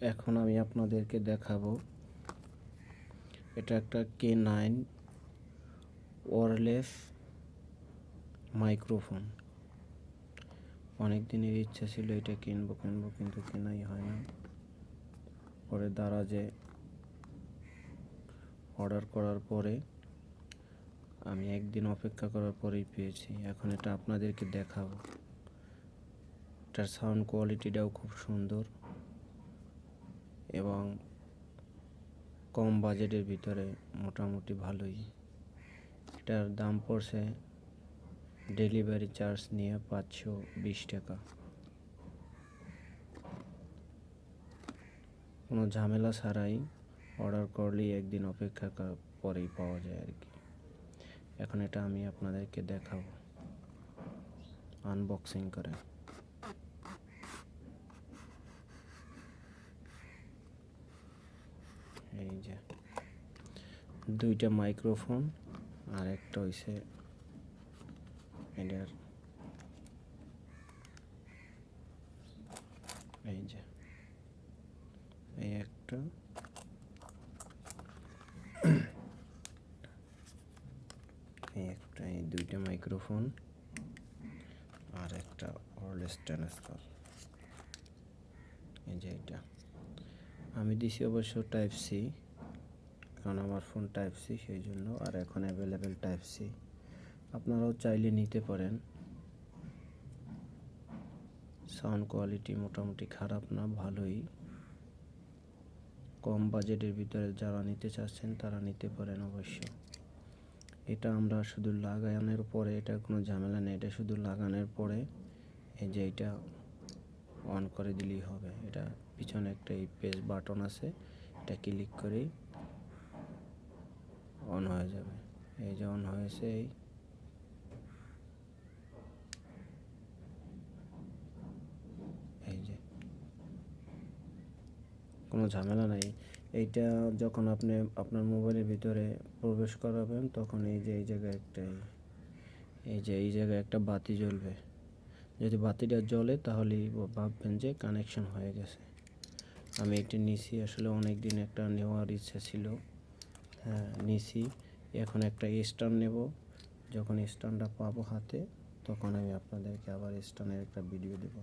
এখন আমি আপনাদেরকে দেখাবো। এটা একটা কে নাইন ওয়ারলেস মাইক্রোফোন অনেক দিনের ইচ্ছা ছিল এটা কিনবো কিনবো, কিন্তু কেনাই হয় না। পরে দারাজে অর্ডার করার পরে আমি একদিন অপেক্ষা করার পরেই পেয়েছি। এখন এটা আপনাদেরকে দেখাবো। এটার সাউন্ড কোয়ালিটিটাও খুব সুন্দর। এবং কম বাজেটের ভিতরে মোটামুটি ভালোই। এটার দাম পড়ছে ডেলিভারি চার্জ নিয়ে পাঁচশো বিশ টাকা। কোনো ঝামেলা ছাড়াই অর্ডার করলেই একদিন অপেক্ষা পরেই পাওয়া যায় আর কি। এখন এটা আমি আপনাদেরকে দেখাবো। আনবক্সিং করে। এই যে দুইটা মাইক্রোফোন আর একটা হইছে এটার। এই যে, এই একটা। এই একটা, এই দুইটা মাইক্রোফোন আর একটা ওয়ারলেস ট্রান্সফার। এই যে এটা। আমি দিছি অবশ্য টাইপ সি। কারণ আমার ফোন টাইপ সি সেই জন্য, আর এখন অ্যাভেলেবেল টাইপ সি আপনারাও চাইলে নিতে পারেন। সাউন্ড কোয়ালিটি মোটামুটি খারাপ না, ভালোই। কম বাজেটের ভিতরে যারা নিতে চাচ্ছেন, তারা নিতে পারেন অবশ্য। এটা আমরা শুধু লাগানোর পরে, এটা কোনো ঝামেলা নেই, এটা শুধু লাগানোর পরে, এই যে এটা অন করে দিলেই হবে। এটা পিছনে একটা এই পেজ বাটন আছে, এটা ক্লিক করেই অন হয়ে যাবে। এই যে অন হয়েছে, এই। যে। কোনো ঝামেলা নাই। এইটা যখন আপনি আপনার মোবাইলের ভিতরে প্রবেশ করাবেন, তখন এই যে, এই জায়গায় একটা, এই- এই যে, এই জায়গায় একটা বাতি জ্বলবে। যদি বাতিটা জ্বলে, তাহলেই ভাববেন যে কানেকশন হয়ে গেছে। আমি একটি নিছি, আসলে অনেক দিন একটা নেওয়ার ইচ্ছা ছিল। হ্যাঁ নিছি। এখন একটা স্ট্যান্ড নেব। যখন স্ট্যান্ডটা পাবো হাতে, তখন আমি আপনাদেরকে আবার স্ট্যান্ডের একটা ভিডিও দেব।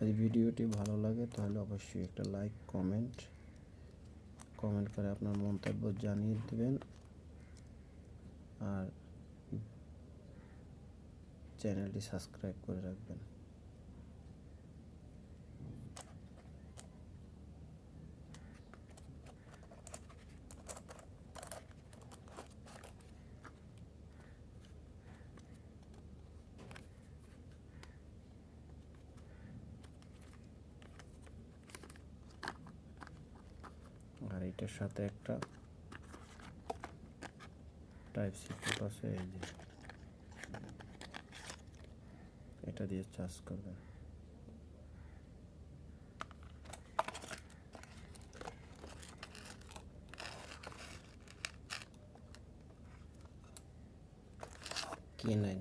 যদি ভিডিওটি ভালো লাগে, তাহলে অবশ্যই একটা লাইক, কমেন্ট কমেন্ট করে আপনার মন্তব্য জানিয়ে দেবেন। আর চ্যানেলটি সাবস্ক্রাইব করে রাখবেন। আর এটার সাথে একটা টাইপ সি আছে, এই যে। এটা দিয়ে চার্জ করবেন কে নাইন